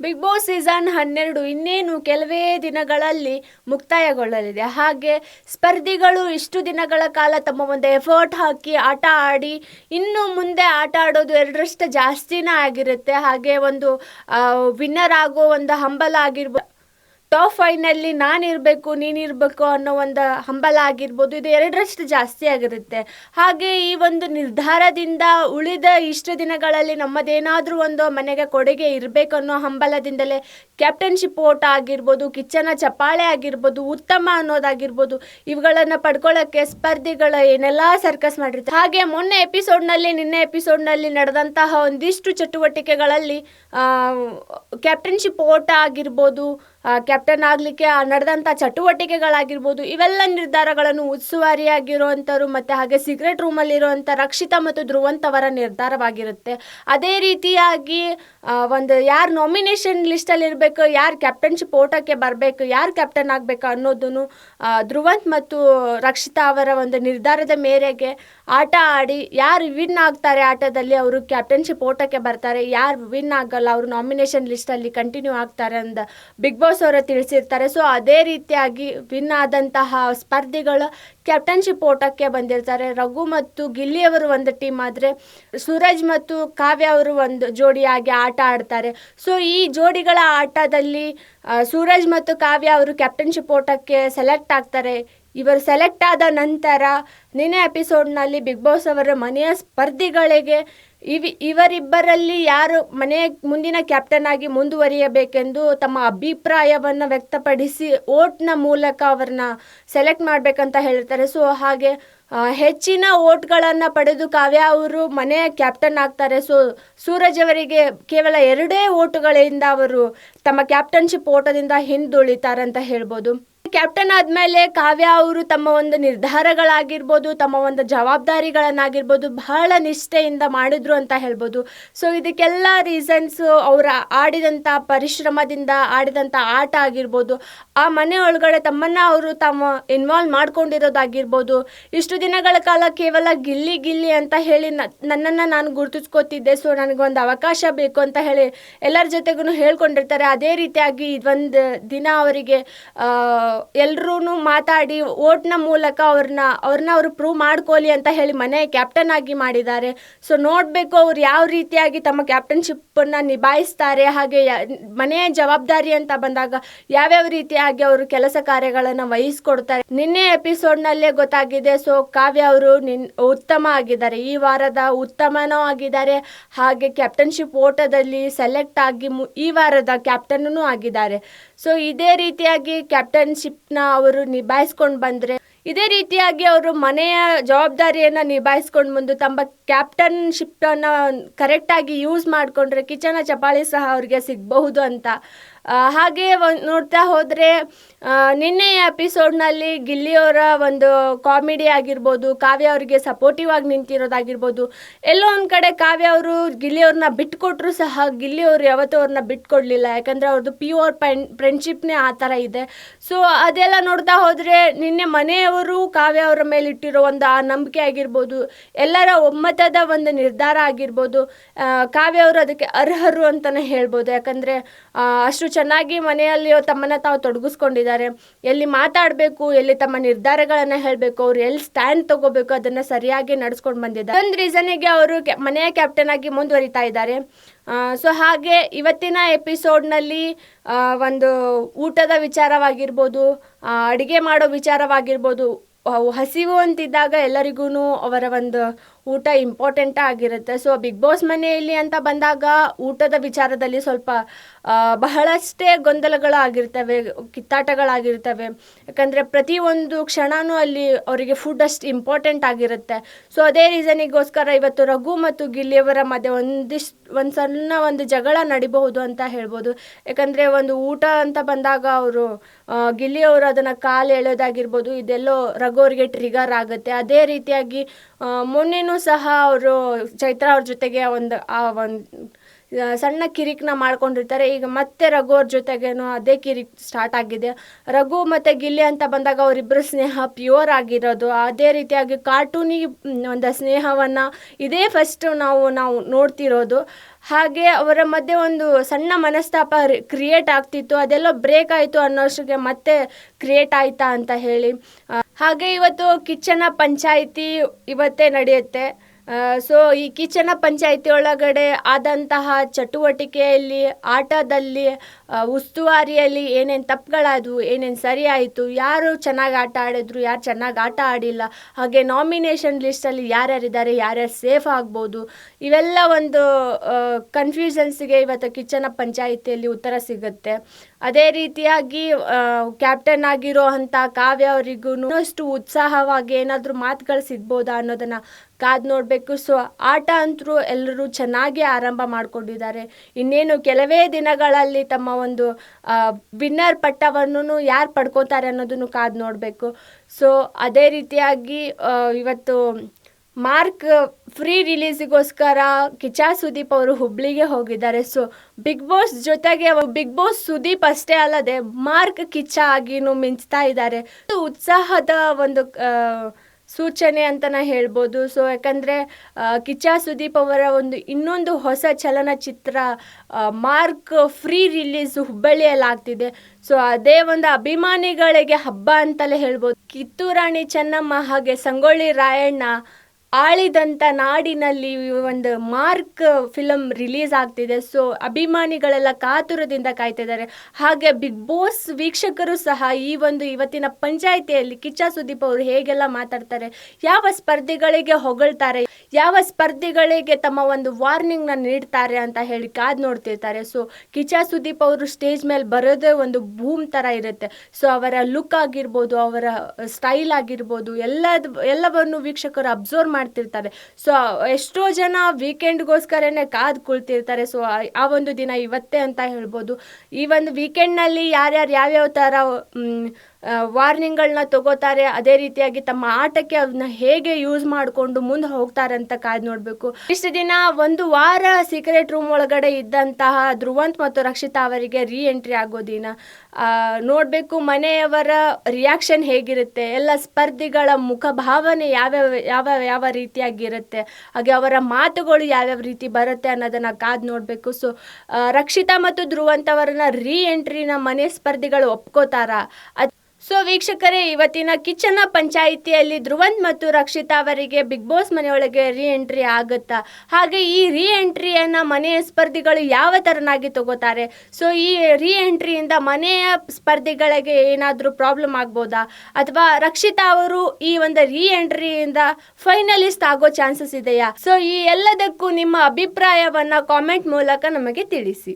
Big boss season ಹನ್ನೆರಡು ಇನ್ನೇನು ಕೆಲವೇ ದಿನಗಳಲ್ಲಿ ಮುಕ್ತಾಯಗೊಳ್ಳಲಿದೆ. ಹಾಗೆ ಸ್ಪರ್ಧಿಗಳು ಇಷ್ಟು ದಿನಗಳ ಕಾಲ ತಮ್ಮ ಒಂದು ಎಫರ್ಟ್ ಹಾಕಿ ಆಟ ಆಡಿ ಇನ್ನು ಮುಂದೆ ಆಟ ಆಡೋದು ಎರಡರಷ್ಟು ಜಾಸ್ತಿನೇ ಆಗಿರುತ್ತೆ. ಹಾಗೆ ಒಂದು ವಿನ್ನರ್ ಆಗೋ ಒಂದು ಹಂಬಲ ಆಗಿರ್ಬೋದು ಟಾಪ್ ಫೈನಲ್ಲಿ ನಾನಿರಬೇಕು, ನೀನಿರಬೇಕು ಅನ್ನೋ ಒಂದು ಹಂಬಲ ಆಗಿರ್ಬೋದು, ಇದು ಎರಡರಷ್ಟು ಜಾಸ್ತಿ ಆಗಿರುತ್ತೆ. ಹಾಗೆ ಈ ಒಂದು ನಿರ್ಧಾರದಿಂದ ಉಳಿದ ಇಷ್ಟು ದಿನಗಳಲ್ಲಿ ನಮ್ಮದೇನಾದರೂ ಒಂದು ಮನೆಗೆ ಕೊಡುಗೆ ಇರಬೇಕು ಅನ್ನೋ ಹಂಬಲದಿಂದಲೇ ಕ್ಯಾಪ್ಟನ್ಶಿಪ್ ಓಟ ಆಗಿರ್ಬೋದು ಕಿಚ್ಚನ ಚಪ್ಪಾಳೆ ಆಗಿರ್ಬೋದು, ಉತ್ತಮ ಅನ್ನೋದಾಗಿರ್ಬೋದು, ಇವುಗಳನ್ನು ಪಡ್ಕೊಳ್ಳೋಕ್ಕೆ ಸ್ಪರ್ಧಿಗಳ ಏನೆಲ್ಲ ಸರ್ಕಸ್ ಮಾಡಿರ್ತಾರೆ. ಹಾಗೆ ಮೊನ್ನೆ ಎಪಿಸೋಡ್ನಲ್ಲಿ ನಿನ್ನೆ ಎಪಿಸೋಡ್ನಲ್ಲಿ ನಡೆದಂತಹ ಒಂದಿಷ್ಟು ಚಟುವಟಿಕೆಗಳಲ್ಲಿ ಕ್ಯಾಪ್ಟನ್ಶಿಪ್ ಓಟ ಆಗಿರ್ಬೋದು ಕ್ಯಾಪ್ಟನ್ ಆಗಲಿಕ್ಕೆ ನಡೆದಂಥ ಚಟುವಟಿಕೆಗಳಾಗಿರ್ಬೋದು, ಇವೆಲ್ಲ ನಿರ್ಧಾರಗಳನ್ನು ಉಸ್ತುವಾರಿಯಾಗಿರುವಂಥವ್ರು ಮತ್ತು ಹಾಗೆ ಸೀಕ್ರೆಟ್ ರೂಮಲ್ಲಿರುವಂಥ ರಕ್ಷಿತಾ ಮತ್ತು ಧ್ರುವಂತವರ ನಿರ್ಧಾರವಾಗಿರುತ್ತೆ. ಅದೇ ರೀತಿಯಾಗಿ ಒಂದು ಯಾರು ನಾಮಿನೇಷನ್ ಲಿಸ್ಟಲ್ಲಿ ಇರಬೇಕು, ಯಾರು ಕ್ಯಾಪ್ಟನ್ಶಿಪ್ ಓಟಕ್ಕೆ ಬರಬೇಕು, ಯಾರು ಕ್ಯಾಪ್ಟನ್ ಆಗಬೇಕು ಅನ್ನೋದನ್ನು ಧ್ರುವಂತ್ ಮತ್ತು ರಕ್ಷಿತಾ ಅವರ ಒಂದು ನಿರ್ಧಾರದ ಮೇರೆಗೆ ಆಟ ಆಡಿ ಯಾರು ವಿನ್ ಆಗ್ತಾರೆ ಆಟದಲ್ಲಿ ಅವರು ಕ್ಯಾಪ್ಟನ್ಶಿಪ್ ಓಟಕ್ಕೆ ಬರ್ತಾರೆ, ಯಾರು ವಿನ್ ಆಗಲ್ಲ ಅವರು ನಾಮಿನೇಷನ್ ಲಿಸ್ಟಲ್ಲಿ ಕಂಟಿನ್ಯೂ ಆಗ್ತಾರೆ ಅಂತ ಬಿಗ್ ಬಾಸ್ ಅವರು ತಿಳಿಸಿರ್ತಾರೆ. ಸೊ ಅದೇ ರೀತಿಯಾಗಿ ವಿನ್ ಆದಂತಹ ಸ್ಪರ್ಧಿಗಳು ಕ್ಯಾಪ್ಟನ್ಶಿಪ್ ಓಟಕ್ಕೆ ಬಂದಿರ್ತಾರೆ. ರಘು ಮತ್ತು ಗಿಲ್ಲಿಯವರು ಒಂದು ಟೀಮ್ ಆದರೆ ಸೂರಜ್ ಮತ್ತು ಕಾವ್ಯ ಅವರು ಒಂದು ಜೋಡಿಯಾಗಿ ಆಟ ಆಡ್ತಾರೆ. ಸೊ ಈ ಜೋಡಿಗಳ ಆಟದಲ್ಲಿ ಸೂರಜ್ ಮತ್ತು ಕಾವ್ಯ ಅವರು ಕ್ಯಾಪ್ಟನ್ಶಿಪ್ ಓಟಕ್ಕೆ ಸೆಲೆಕ್ಟ್ ಆಗ್ತಾರೆ. ಇವರು ಸೆಲೆಕ್ಟ್ ಆದ ನಂತರ ನಿನ್ನೆ ಎಪಿಸೋಡ್ನಲ್ಲಿ ಬಿಗ್ ಬಾಸ್ ಅವರ ಮನೆಯ ಸ್ಪರ್ಧಿಗಳಿಗೆ ಇವಿ, ಇವರಿಬ್ಬರಲ್ಲಿ ಯಾರು ಮನೆಯ ಮುಂದಿನ ಕ್ಯಾಪ್ಟನ್ ಆಗಿ ಮುಂದುವರಿಯಬೇಕೆಂದು ತಮ್ಮ ಅಭಿಪ್ರಾಯವನ್ನು ವ್ಯಕ್ತಪಡಿಸಿ ಓಟ್ನ ಮೂಲಕ ಅವ್ರನ್ನ ಸೆಲೆಕ್ಟ್ ಮಾಡಬೇಕಂತ ಹೇಳಿರ್ತಾರೆ ಸೊ, ಹಾಗೆ ಹೆಚ್ಚಿನ ಓಟ್ಗಳನ್ನು ಪಡೆದು ಕಾವ್ಯ ಅವರು ಮನೆಯ ಕ್ಯಾಪ್ಟನ್ ಆಗ್ತಾರೆ. ಸೊ, ಸೂರಜ್ ಅವರಿಗೆ ಕೇವಲ ಎರಡೇ ಓಟುಗಳಿಂದ ಅವರು ತಮ್ಮ ಕ್ಯಾಪ್ಟನ್ಶಿಪ್ ಓಟದಿಂದ ಅಂತ ಹೇಳ್ಬೋದು. ಕ್ಯಾಪ್ಟನ್ ಆದಮೇಲೆ ಕಾವ್ಯ ಅವರು ತಮ್ಮ ಒಂದು ನಿರ್ಧಾರಗಳಾಗಿರ್ಬೋದು, ತಮ್ಮ ಒಂದು ಜವಾಬ್ದಾರಿಗಳನ್ನಾಗಿರ್ಬೋದು ಬಹಳ ನಿಷ್ಠೆಯಿಂದ ಮಾಡಿದ್ರು ಅಂತ ಹೇಳ್ಬೋದು. ಸೊ ಇದಕ್ಕೆಲ್ಲ ರೀಸನ್ಸು ಅವರ ಆಡಿದಂಥ ಪರಿಶ್ರಮದಿಂದ ಆಡಿದಂಥ ಆಟ ಆಗಿರ್ಬೋದು. ಆ ಮನೆ ಒಳಗಡೆ ತಮ್ಮನ್ನು ಅವರು ತಮ್ಮ ಇನ್ವಾಲ್ವ್ ಮಾಡ್ಕೊಂಡಿರೋದಾಗಿರ್ಬೋದು. ಇಷ್ಟು ದಿನಗಳ ಕಾಲ ಕೇವಲ ಗಿಲ್ಲಿ ಗಿಲ್ಲಿ ಅಂತ ಹೇಳಿ ನನ್ನನ್ನು ನಾನು ಗುರುತಿಸ್ಕೋತಿದ್ದೆ. ಸೊ ನನಗೊಂದು ಅವಕಾಶ ಬೇಕು ಅಂತ ಹೇಳಿ ಎಲ್ಲರ ಜೊತೆಗೂ ಹೇಳ್ಕೊಂಡಿರ್ತಾರೆ. ಅದೇ ರೀತಿಯಾಗಿ ಇದೊಂದು ದಿನ ಅವರಿಗೆ ಎಲ್ಲರೂ ಮಾತಾಡಿ ಓಟ್ನ ಮೂಲಕ ಅವ್ರನ್ನ ಅವ್ರನ್ನ ಅವರು ಪ್ರೂವ್ ಮಾಡ್ಕೊಳ್ಳಿ ಅಂತ ಹೇಳಿ ಮನೆ ಕ್ಯಾಪ್ಟನ್ ಆಗಿ ಮಾಡಿದ್ದಾರೆ. ಸೊ ನೋಡಬೇಕು ಅವ್ರು ಯಾವ ರೀತಿಯಾಗಿ ತಮ್ಮ ಕ್ಯಾಪ್ಟನ್ಶಿಪ್ಪನ್ನು ನಿಭಾಯಿಸ್ತಾರೆ. ಹಾಗೆ ಮನೆಯ ಜವಾಬ್ದಾರಿ ಅಂತ ಬಂದಾಗ ಯಾವ್ಯಾವ ರೀತಿಯಾಗಿ ಅವರು ಕೆಲಸ ಕಾರ್ಯಗಳನ್ನು ವಹಿಸ್ಕೊಡ್ತಾರೆ. ನಿನ್ನೆ ಎಪಿಸೋಡ್ನಲ್ಲೇ ಗೊತ್ತಾಗಿದೆ ಸೊ ಕಾವ್ಯ ಅವರು ನಿನ್, ಉತ್ತಮ ಆಗಿದ್ದಾರೆ. ಈ ವಾರದ ಉತ್ತಮನೂ ಆಗಿದ್ದಾರೆ. ಹಾಗೆ ಕ್ಯಾಪ್ಟನ್ಶಿಪ್ ಓಟದಲ್ಲಿ ಸೆಲೆಕ್ಟ್ ಆಗಿ ಈ ವಾರದ ಕ್ಯಾಪ್ಟನ್ನೂ ಆಗಿದ್ದಾರೆ. ಸೊ ಇದೇ ರೀತಿಯಾಗಿ ಕ್ಯಾಪ್ಟನ್ಶಿಪ್ನ ಅವರು ನಿಭಾಯಿಸ್ಕೊಂಡು ಬಂದರೆ ಇದೇ ರೀತಿಯಾಗಿ ಅವರು ಮನೆಯ ಜವಾಬ್ದಾರಿಯನ್ನು ನಿಭಾಯಿಸ್ಕೊಂಡು ಬಂದು ತಮ್ಮ ಕ್ಯಾಪ್ಟನ್ಶಿಪ್ಪನ್ನು ಕರೆಕ್ಟಾಗಿ ಯೂಸ್ ಮಾಡಿಕೊಂಡ್ರೆ ಕಿಚನ ಚಪಾಳಿ ಸಹ ಅವ್ರಿಗೆ ಸಿಗಬಹುದು ಅಂತ. ಹಾಗೆ ನೋಡ್ತಾ ಹೋದರೆ ನಿನ್ನೆಯ ಎಪಿಸೋಡ್ನಲ್ಲಿ ಗಿಲ್ಲಿಯವರ ಒಂದು ಕಾಮಿಡಿ ಆಗಿರ್ಬೋದು, ಕಾವ್ಯ ಅವರಿಗೆ ಸಪೋರ್ಟಿವ್ ಆಗಿ ನಿಂತಿರೋದಾಗಿರ್ಬೋದು, ಎಲ್ಲೋ ಒಂದು ಕಡೆ ಕಾವ್ಯ ಅವರು ಗಿಲ್ಲಿಯವ್ರನ್ನ ಬಿಟ್ಕೊಟ್ರು ಸಹ ಗಿಲ್ಲಿಯವರು ಯಾವತ್ತೂ ಅವ್ರನ್ನ ಬಿಟ್ಕೊಡ್ಲಿಲ್ಲ. ಯಾಕಂದರೆ ಅವ್ರದ್ದು ಪ್ಯೂರ್ ಪೆನ್ ಫ್ರೆಂಡ್ಶಿಪ್ನೇ ಆ ಥರ ಇದೆ. ಸೊ ಅದೆಲ್ಲ ನೋಡ್ತಾ ಹೋದರೆ, ನಿನ್ನೆ ಮನೆಯವರು ಕಾವ್ಯ ಅವರ ಮೇಲೆ ಇಟ್ಟಿರೋ ಒಂದು ಆ ನಂಬಿಕೆ ಆಗಿರ್ಬೋದು, ಎಲ್ಲರ ಒಮ್ಮತದ ಒಂದು ನಿರ್ಧಾರ ಆಗಿರ್ಬೋದು ಕಾವ್ಯ ಅವರು ಅದಕ್ಕೆ ಅರ್ಹರು ಅಂತಲೇ ಹೇಳ್ಬೋದು. ಯಾಕಂದರೆ ಅಷ್ಟು ಚೆನ್ನಾಗಿ ಮನೆಯಲ್ಲಿ ತಮ್ಮನ್ನ ತಾವು ತೊಡಗಿಸ್ಕೊಂಡಿದ್ದಾರೆ. ಎಲ್ಲಿ ಮಾತಾಡಬೇಕು, ಎಲ್ಲಿ ತಮ್ಮ ನಿರ್ಧಾರಗಳನ್ನು ಹೇಳಬೇಕು, ಅವ್ರು ಎಲ್ಲಿ ಸ್ಟ್ಯಾಂಡ್ ತಗೋಬೇಕು ಅದನ್ನ ಸರಿಯಾಗಿ ನಡ್ಸ್ಕೊಂಡು ಬಂದಿದ್ದಾರೆ. ಒಂದು ರೀಸನಿಗೆ ಅವರು ಮನೆಯ ಕ್ಯಾಪ್ಟನ್ ಆಗಿ ಮುಂದುವರಿತಾ ಇದ್ದಾರೆ. ಸೊ ಹಾಗೆ ಇವತ್ತಿನ ಎಪಿಸೋಡ್ನಲ್ಲಿ ಒಂದು ಊಟದ ವಿಚಾರವಾಗಿರ್ಬೋದು ಅಡುಗೆ ಮಾಡೋ ವಿಚಾರವಾಗಿರ್ಬೋದು ಹಸಿವು ಅಂತಿದ್ದಾಗ ಎಲ್ಲರಿಗೂ ಅವರ ಒಂದು ಊಟ ಇಂಪಾರ್ಟೆಂಟ್ ಆಗಿರುತ್ತೆ. ಸೊ ಬಿಗ್ ಬಾಸ್ ಮನೆಯಲ್ಲಿ ಅಂತ ಬಂದಾಗ ಊಟದ ವಿಚಾರದಲ್ಲಿ ಸ್ವಲ್ಪ ಬಹಳಷ್ಟೇ ಗೊಂದಲಗಳು ಆಗಿರ್ತವೆ ಕಿತ್ತಾಟಗಳಾಗಿರ್ತವೆ. ಯಾಕಂದರೆ ಪ್ರತಿಯೊಂದು ಕ್ಷಣವೂ ಅಲ್ಲಿ ಅವರಿಗೆ ಫುಡ್ ಅಷ್ಟು ಇಂಪಾರ್ಟೆಂಟ್ ಆಗಿರುತ್ತೆ. ಸೊ ಅದೇ ರೀಸನಿಗೋಸ್ಕರ ಇವತ್ತು ರಘು ಮತ್ತು ಗಿಲ್ಲಿಯವರ ಮಧ್ಯೆ ಒಂದಿಷ್ಟು ಒಂದು ಸಣ್ಣ ಒಂದು ಜಗಳ ನಡಿಬಹುದು ಅಂತ ಹೇಳ್ಬೋದು. ಯಾಕಂದರೆ ಒಂದು ಊಟ ಅಂತ ಬಂದಾಗ ಅವರು ಗಿಲ್ಲಿಯವರು ಅದನ್ನು ಕಾಲು ಎಳೋದಾಗಿರ್ಬೋದು, ಇದೆಲ್ಲೋ ರಘು ಅವರಿಗೆ ಟ್ರಿಗರ್ ಆಗುತ್ತೆ. ಅದೇ ರೀತಿಯಾಗಿ ಮೊನ್ನೆನೂ ಸಹ ಅವರು ಚೈತ್ರ ಅವ್ರ ಜೊತೆಗೆ ಒಂದು, ಆ ಒಂದು ಸಣ್ಣ ಕಿರಿಕ್ನ ಮಾಡ್ಕೊಂಡಿರ್ತಾರೆ. ಈಗ ಮತ್ತೆ ರಘು ಅವ್ರ ಜೊತೆಗೇನು ಅದೇ ಕಿರಿಕ್ ಸ್ಟಾರ್ಟ್ ಆಗಿದೆ. ರಘು ಮತ್ತು ಗಿಲ್ಲಿ ಅಂತ ಬಂದಾಗ ಅವರಿಬ್ಬರ ಸ್ನೇಹ ಪ್ಯೂರ್ ಆಗಿರೋದು. ಅದೇ ರೀತಿಯಾಗಿ ಕಾರ್ಟೂನಿ ಒಂದು ಸ್ನೇಹವನ್ನು ಇದೇ ಫಸ್ಟ್ ನಾವು ನಾವು ನೋಡ್ತಿರೋದು. ಹಾಗೆ ಅವರ ಮಧ್ಯೆ ಒಂದು ಸಣ್ಣ ಮನಸ್ತಾಪ ಕ್ರಿಯೇಟ್ ಆಗ್ತಿತ್ತು. ಅದೆಲ್ಲ ಬ್ರೇಕ್ ಆಯಿತು ಅನ್ನೋಷ್ಟಿಗೆ ಮತ್ತೆ ಕ್ರಿಯೇಟ್ ಆಯ್ತಾ ಅಂತ ಹೇಳಿ. ಹಾಗೆ ಇವತ್ತು ಕಿಚ್ಚನ ಪಂಚಾಯಿತಿ ಇವತ್ತೇ ನಡೆಯುತ್ತೆ. ಸೊ ಈ ಕಿಚನ ಪಂಚಾಯಿತಿ ಒಳಗಡೆ ಆದಂತಹ ಚಟುವಟಿಕೆಯಲ್ಲಿ, ಆಟದಲ್ಲಿ ಉಸ್ತುವಾರಿಯಲ್ಲಿ ಏನೇನು ತಪ್ಪುಗಳಾದವು ಏನೇನು ಸರಿ ಆಯಿತು ಯಾರು ಚೆನ್ನಾಗಿ ಆಟ ಆಡಿದ್ರು, ಯಾರು ಚೆನ್ನಾಗಿ ಆಟ ಆಡಿಲ್ಲ, ಹಾಗೆ ನಾಮಿನೇಷನ್ ಲಿಸ್ಟಲ್ಲಿ ಯಾರ್ಯಾರಿದ್ದಾರೆ, ಯಾರ್ಯಾರು ಸೇಫ್ ಆಗ್ಬೋದು, ಇವೆಲ್ಲ ಒಂದು ಕನ್ಫ್ಯೂಷನ್ಸ್ಗೆ ಇವತ್ತು ಕಿಚನ ಪಂಚಾಯಿತಿಯಲ್ಲಿ ಉತ್ತರ ಸಿಗುತ್ತೆ. ಅದೇ ರೀತಿಯಾಗಿ ಕ್ಯಾಪ್ಟನ್ ಆಗಿರೋ ಅಂಥ ಕಾವ್ಯ ಅವರಿಗೂ ಇನ್ನಷ್ಟು ಉತ್ಸಾಹವಾಗಿ ಏನಾದರೂ ಮಾತುಗಳು ಸಿಗ್ಬೋದಾ ಅನ್ನೋದನ್ನು ಕಾದು ನೋಡಬೇಕು. ಸೊ ಆಟ ಅಂತರೂ ಎಲ್ಲರೂ ಚೆನ್ನಾಗಿ ಆರಂಭ ಮಾಡಿಕೊಂಡಿದ್ದಾರೆ. ಇನ್ನೇನು ಕೆಲವೇ ದಿನಗಳಲ್ಲಿ ತಮ್ಮ ಒಂದು ವಿನ್ನರ್ ಪಟ್ಟವನ್ನು ಯಾರು ಪಡ್ಕೋತಾರೆ ಅನ್ನೋದನ್ನು ಕಾದು ನೋಡಬೇಕು. ಸೊ ಅದೇ ರೀತಿಯಾಗಿ ಇವತ್ತು ಮಾರ್ಕ್ ಫ್ರೀ ರಿಲೀಸಿಗೋಸ್ಕರ ಕಿಚಾ ಸುದೀಪ್ ಅವರು ಹುಬ್ಳಿಗೆ ಹೋಗಿದ್ದಾರೆ. ಸೊ ಬಿಗ್ ಬಾಸ್ ಜೊತೆಗೆ ಬಿಗ್ ಬಾಸ್ ಸುದೀಪ್ ಅಷ್ಟೇ ಅಲ್ಲದೆ ಮಾರ್ಕ್ ಕಿಚ್ಚ ಆಗಿನೂ ಮಿಂಚ್ತಾ ಇದ್ದಾರೆ. ಇದು ಉತ್ಸಾಹದ ಒಂದು ಸೂಚನೆ ಅಂತಲೇ ಹೇಳ್ಬೋದು. ಸೊ ಯಾಕಂದರೆ ಕಿಚ್ಚ ಸುದೀಪ್ ಅವರ ಒಂದು ಇನ್ನೊಂದು ಹೊಸ ಚಲನಚಿತ್ರ ಮಾರ್ಕ್ ಫ್ರೀ ರಿಲೀಸ್ ಹುಬ್ಬಳ್ಳಿಯಲ್ಲಿ ಆಗ್ತಿದೆ ಸೊ ಅದೇ ಒಂದು ಅಭಿಮಾನಿಗಳಿಗೆ ಹಬ್ಬ ಅಂತಲೇ ಹೇಳ್ಬೋದು. ಕಿತ್ತೂರಾಣಿ ಚೆನ್ನಮ್ಮ ಹಾಗೆ ಸಂಗೊಳ್ಳಿ ರಾಯಣ್ಣ ಆಳಿದಂಥ ನಾಡಿನಲ್ಲಿ ಒಂದು ಮಾರ್ಕ್ ಫಿಲಮ್ ರಿಲೀಸ್ ಆಗ್ತಿದೆ. ಸೊ ಅಭಿಮಾನಿಗಳೆಲ್ಲ ಕಾತುರದಿಂದ ಕಾಯ್ತಿದ್ದಾರೆ. ಹಾಗೆ ಬಿಗ್ ಬಾಸ್ ವೀಕ್ಷಕರು ಸಹ ಈ ಒಂದು ಇವತ್ತಿನ ಪಂಚಾಯಿತಿಯಲ್ಲಿ ಕಿಚ್ಚ ಸುದೀಪ್ ಅವರು ಹೇಗೆಲ್ಲ ಮಾತಾಡ್ತಾರೆ, ಯಾವ ಸ್ಪರ್ಧಿಗಳಿಗೆ ಹೊಗಳ್ತಾರೆ ಯಾವ ಸ್ಪರ್ಧಿಗಳಿಗೆ ತಮ್ಮ ಒಂದು ವಾರ್ನಿಂಗ್ನ ನೀಡ್ತಾರೆ ಅಂತ ಹೇಳಿ ಕಾದ್ ನೋಡ್ತಿರ್ತಾರೆ. ಸೊ ಕಿಚಾ ಸುದೀಪ್ ಅವರು ಸ್ಟೇಜ್ ಮೇಲೆ ಬರೋದೇ ಒಂದು ಭೂಮ್ ಥರ ಇರುತ್ತೆ. ಸೊ ಅವರ ಲುಕ್ ಆಗಿರ್ಬೋದು, ಅವರ ಸ್ಟೈಲ್ ಆಗಿರ್ಬೋದು, ಎಲ್ಲದ, ಎಲ್ಲವನ್ನು ವೀಕ್ಷಕರು ಅಬ್ಸರ್ವ್ ಮಾಡ್ತಿರ್ತಾರೆ. ಸೊ ಎಷ್ಟೋ ಜನ ವೀಕೆಂಡ್ಗೋಸ್ಕರನೇ ಕಾದು ಕುಳ್ತಿರ್ತಾರೆ. ಸೊ ಆ ಒಂದು ದಿನ ಇವತ್ತೇ ಅಂತ ಹೇಳ್ಬೋದು. ಈ ಒಂದು ವೀಕೆಂಡ್ನಲ್ಲಿ ಯಾರ್ಯಾರು ಯಾವ್ಯಾವ ಥರ ವಾರ್ನಿಂಗ್ಗಳನ್ನ ತಗೋತಾರೆ. ಅದೇ ರೀತಿಯಾಗಿ ತಮ್ಮ ಆಟಕ್ಕೆ ಅದನ್ನ ಹೇಗೆ ಯೂಸ್ ಮಾಡಿಕೊಂಡು ಮುಂದೆ ಹೋಗ್ತಾರೆ ಅಂತ ಕಾದು ನೋಡಬೇಕು. ಇಷ್ಟು ದಿನ ಒಂದು ವಾರ ಸೀಕ್ರೆಟ್ ರೂಮ್ ಒಳಗಡೆ ಇದ್ದಂತಹ ಧ್ರುವಂತ್ ಮತ್ತು ರಕ್ಷಿತಾ ಅವರಿಗೆ ರೀ ಎಂಟ್ರಿ ಆಗೋ ದಿನ. ನೋಡಬೇಕು ಮನೆಯವರ ರಿಯಾಕ್ಷನ್ ಹೇಗಿರುತ್ತೆ. ಎಲ್ಲ ಸ್ಪರ್ಧಿಗಳ ಮುಖಭಾವನೆ ಯಾವ್ಯಾವ ಯಾವ ಯಾವ ರೀತಿಯಾಗಿರುತ್ತೆ. ಹಾಗೆ ಅವರ ಮಾತುಗಳು ಯಾವ್ಯಾವ ರೀತಿ ಬರುತ್ತೆ ಅನ್ನೋದನ್ನ ಕಾದು ನೋಡಬೇಕು. ಸೊ ರಕ್ಷಿತಾ ಮತ್ತು ಧ್ರುವಂತ್ ಅವರನ್ನ ರೀ ಎಂಟ್ರಿನ ಮನೆ ಸ್ಪರ್ಧಿಗಳು ಒಪ್ಕೋತಾರ? ಸೊ ವೀಕ್ಷಕರೇ, ಇವತ್ತಿನ ಕಿಚನ ಪಂಚಾಯಿತಿಯಲ್ಲಿ ಧ್ರುವಂತ್ ಮತ್ತು ರಕ್ಷಿತಾ ಅವರಿಗೆ ಬಿಗ್ ಬಾಸ್ ಮನೆಯೊಳಗೆ ರೀ ಎಂಟ್ರಿ ಆಗುತ್ತಾ? ಹಾಗೆ ಈ ರೀ ಎಂಟ್ರಿಯನ್ನು ಮನೆಯ ಸ್ಪರ್ಧಿಗಳು ಯಾವ ಥರನಾಗಿ ತಗೋತಾರೆ? ಸೊ ಈ ರೀ ಎಂಟ್ರಿಯಿಂದ ಮನೆಯ ಸ್ಪರ್ಧಿಗಳಿಗೆ ಏನಾದರೂ ಪ್ರಾಬ್ಲಮ್ ಆಗ್ಬೋದಾ? ಅಥವಾ ರಕ್ಷಿತಾ ಅವರು ಈ ಒಂದು ರೀ ಎಂಟ್ರಿಯಿಂದ ಫೈನಲಿಸ್ಟ್ ಆಗೋ ಚಾನ್ಸಸ್ ಇದೆಯಾ? ಸೊ ಈ ಎಲ್ಲದಕ್ಕೂ ನಿಮ್ಮ ಅಭಿಪ್ರಾಯವನ್ನ ಕಾಮೆಂಟ್ ಮೂಲಕ ನಮಗೆ ತಿಳಿಸಿ.